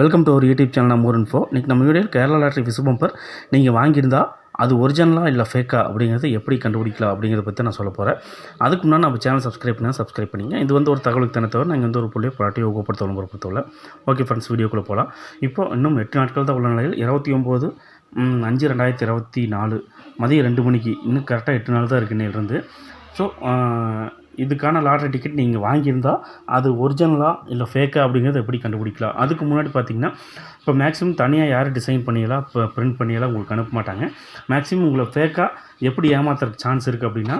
Welcome to ஒரு YouTube channel நம்ம info இன்றைக்கி நம்ம video Kerala lottery Vishu bumper நீங்கள் வாங்கியிருந்தா அது ஒரிஜினலாக இல்லை ஃபேக்கா அப்படிங்கிறது எப்படி கண்டுபிடிக்கலாம் அப்படிங்கிறத பற்றி நான் சொல்ல போகிறேன் அதுக்கு முன்னாடி நம்ம சேனல் சப்ஸ்கிரைப் பண்ணால் சப்ஸ்கிரைப் பண்ணிங்க. இது வந்து ஒரு தகவலுக்கு தானே தவிர நாங்கள் வந்து ஒரு புள்ளியை பாட்டியை ஊக்கப்படுத்த விளம்பரப்படுத்தவில்லை ஓகே ஃப்ரெண்ட்ஸ் வீடியோக்குள்ளே போகலாம் இப்போ இன்னும் எட்டு நாட்கள் தான் உள்ள நிலையில். இருபத்தி ஒம்பது அஞ்சு ரெண்டாயிரத்தி இருபத்தி நாலு மதியம் ரெண்டு மணிக்கு. இன்னும் கரெக்டாக எட்டு நாள் தான் இருக்குன்னு இருந்து ஸோ இதுக்கான லாட்ரி டிக்கெட் நீங்கள் வாங்கியிருந்தால் அது ஒரிஜினலாக இல்லை ஃபேக்காக அப்படிங்கிறத எப்படி கண்டுபிடிக்கலாம்? அதுக்கு முன்னாடி பார்த்தீங்கன்னா இப்போ மேக்ஸிமம் தனியாக யார் டிசைன் பண்ணியெல்லாம் இப்போ பிரிண்ட் பண்ணியெல்லாம் உங்களுக்கு அனுப்ப மாட்டாங்க. மேக்ஸிமம் உங்களை ஃபேக்காக எப்படி ஏமாத்துறதுக்கு சான்ஸ் இருக்குது அப்படின்னா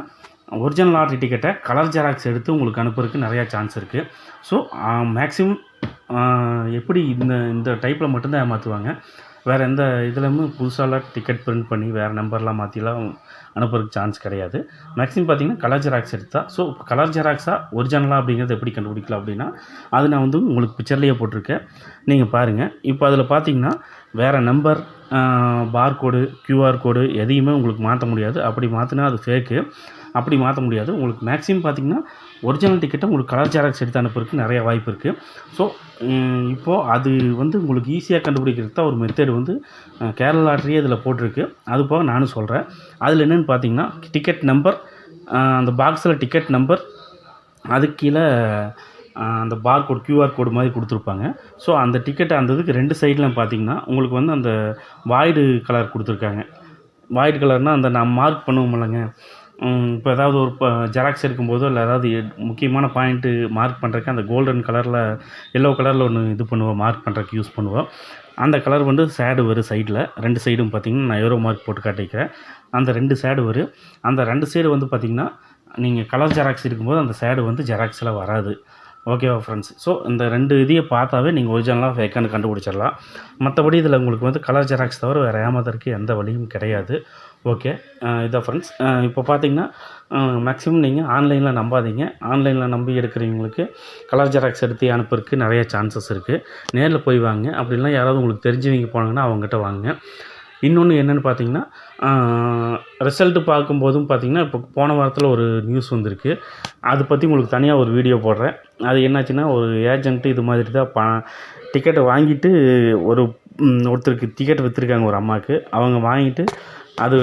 ஒரிஜினல் லாட்ரி டிக்கெட்டை கலர் ஜெராக்ஸ் எடுத்து உங்களுக்கு அனுப்புறதுக்கு நிறையா சான்ஸ் இருக்குது ஸோ மேக்ஸிமம் எப்படி இந்த இந்த டைப்பில் மட்டும்தான் ஏமாற்றுவாங்க வேறு எந்த இதுலேயுமே புதுசாலாம் டிக்கெட் பிரிண்ட் பண்ணி வேறு நம்பர்லாம் மாற்றிலாம் அனுப்புறதுக்கு சான்ஸ் கிடையாது. மேக்ஸிமம் பார்த்தீங்கன்னா கலர் ஜெராக்ஸ் எடுத்தால் ஸோ கலர் ஜெராக்ஸாக ஒரிஜினலாக அப்படிங்கிறது எப்படி கண்டுபிடிக்கலாம் அப்படின்னா அது நான் வந்து உங்களுக்கு பிக்சர்லேயே போட்டிருக்கேன். நீங்கள் பாருங்கள் இப்போ அதில் பார்த்தீங்கன்னா வேறு நம்பர் பார்கோடு க்யூஆர் கோடு எதையுமே உங்களுக்கு மாற்ற முடியாது. அப்படி மாற்றினா அது ஃபேக்கு அப்படி மாற்ற முடியாது. உங்களுக்கு மேக்ஸிமம் பார்த்தீங்கன்னா ஒரிஜினல் டிக்கெட்டை உங்களுக்கு கலர் ஜெராக்ஸ் எடுத்து அனுப்புறதுக்கு நிறைய வாய்ப்பு இருக்குது ஸோ இப்போது அது வந்து உங்களுக்கு ஈஸியாக கண்டுபிடிக்கிறது தான் ஒரு மெத்தேடு வந்து கேரளா லாட்ரியே இதில் போட்டிருக்கு. அது போக நானும் சொல்கிறேன் அதில் என்னென்னு பார்த்தீங்கன்னா டிக்கெட் நம்பர் அந்த பாக்ஸில் டிக்கெட் நம்பர் அதுக்கு கீழே அந்த பார் கோட் க்யூஆர் கோடு மாதிரி கொடுத்துருப்பாங்க. ஸோ அந்த டிக்கெட் அந்த இதுக்கு ரெண்டு சைடில் பார்த்தீங்கன்னா உங்களுக்கு வந்து அந்த வாய்டு கலர் கொடுத்துருக்காங்க. வாய்டு கலர்னால் அந்த நான் மார்க் பண்ணுவோம் இல்லைங்க. இப்போ ஏதாவது ஒரு ஜெராக்ஸ் எடுக்கும்போதோ இல்லை ஏதாவது முக்கியமான பாயிண்ட்டு மார்க் பண்ணுறக்கு அந்த கோல்டன் கலரில் எல்லோ கலரில் ஒன்று இது பண்ணுவோம் மார்க் பண்ணுறதுக்கு யூஸ் பண்ணுவோம். அந்த கலர் வந்து சேடு வரும் சைடில் ரெண்டு சைடும் பார்த்தீங்கன்னா நான் எவ்வளோ மார்க் போட்டு காட்டிக்கிறேன். அந்த ரெண்டு சேடு வரும். அந்த ரெண்டு சைடு வந்து பார்த்திங்கன்னா நீங்கள் கலர் ஜெராக்ஸ் இருக்கும்போது அந்த சேடு வந்து ஜெராக்ஸில் வராது. ஓகேவா ஃப்ரெண்ட்ஸ் ஸோ இந்த ரெண்டு இதையை பார்த்தாவே நீங்கள் ஒரிஜினலாக ஃபேக்கானு கண்டுபிடிச்சிடலாம். மற்றபடி இதில் உங்களுக்கு வந்து கலர் ஜெராக்ஸ் தவிர வேறு ஏமாதற்கு எந்த வழியும் கிடையாது. ஓகே இதான் ஃப்ரெண்ட்ஸ் இப்போ பார்த்தீங்கன்னா மேக்ஸிமம் நீங்கள் ஆன்லைனில் நம்பாதீங்க. ஆன்லைனில் நம்பி எடுக்கிறவங்களுக்கு கலர் ஜெராக்ஸ் எடுத்து அனுப்புறதுக்கு நிறைய சான்சஸ் இருக்குது நேரில் போய் வாங்க. அப்படிலாம் யாராவது உங்களுக்கு தெரிஞ்சவங்க போனாங்கன்னா அவங்ககிட்ட வாங்க இன்னொன்று என்னென்னு பார்த்தீங்கன்னா ரிசல்ட்டு பார்க்கும்போதும் பார்த்தீங்கன்னா இப்போ போன வாரத்தில் ஒரு நியூஸ் வந்திருக்கு. அதை பற்றி உங்களுக்கு தனியாக ஒரு வீடியோ போடுறேன். அது என்னாச்சுன்னா ஒரு ஏஜென்ட்டு இது மாதிரி தான் ப டிக்கெட்டை வாங்கிட்டு ஒரு ஒருத்தருக்கு டிக்கெட் விற்றுருக்காங்க ஒரு அம்மாவுக்கு அவங்க வாங்கிட்டு அது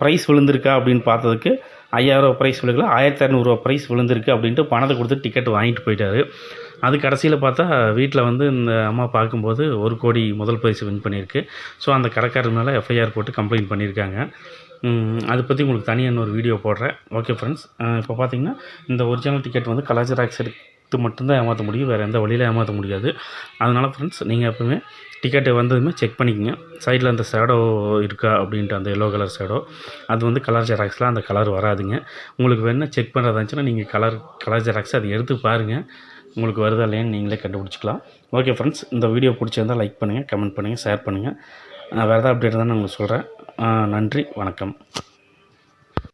ப்ரைஸ் விழுந்திருக்கா அப்படின்னு பார்த்ததுக்கு ஐயாயிரம் ப்ரைஸ் விழுகல ஆயிரத்தி இரநூறுவா ப்ரைஸ் விழுந்திருக்கு அப்படின்ட்டு பணத்தை கொடுத்து டிக்கெட் வாங்கிட்டு போயிட்டார். அது கடைசியில் பார்த்தா வீட்டில் வந்து இந்த அம்மா பார்க்கும்போது ஒரு கோடி முதல் பரிசு வின் பண்ணியிருக்கு. ஸோ அந்த கடைக்காரர் மேலே எஃப்ஐஆர் போட்டு கம்ப்ளைண்ட் பண்ணியிருக்காங்க. அதை பற்றி உங்களுக்கு தனியாக இன்னொரு வீடியோ போடுறேன். ஓகே ஃப்ரெண்ட்ஸ் இப்போ பார்த்தீங்கன்னா இந்த ஒரிஜினல் டிக்கெட் வந்து கலர் ஜெராக்ஸ் எடுத்து மட்டும்தான் ஏமாற்ற முடியும். வேறு எந்த வழியில் ஏமாற்ற முடியாது. அதனால் ஃப்ரெண்ட்ஸ் நீங்கள் எப்பவுமே டிக்கெட்டை வந்ததுமே செக் பண்ணிக்கங்க. சைடில் அந்த ஷேடோ இருக்கா அப்படின்ட்டு அந்த எல்லோ கலர் ஷேடோ அது வந்து கலர் ஜெராக்ஸில் அந்த கலர் வராதுங்க. உங்களுக்கு வேணால் செக் பண்ணுறதா இருந்துச்சுன்னா நீங்கள் கலர் கலர் ஜெராக்ஸ் அதை எடுத்து பாருங்கள் உங்களுக்கு வருதா இல்லையான்னு நீங்களே கண்டுபிடிச்சிக்கலாம். ஓகே ஃப்ரெண்ட்ஸ் இந்த வீடியோ பிடிச்சிருந்தால் லைக் பண்ணுங்கள் கமெண்ட் பண்ணுங்கள் ஷேர் பண்ணுங்கள் வேறு ஏதாவது அப்டேட் தான் நான் உங்களுக்கு சொல்கிறேன் நன்றி வணக்கம்.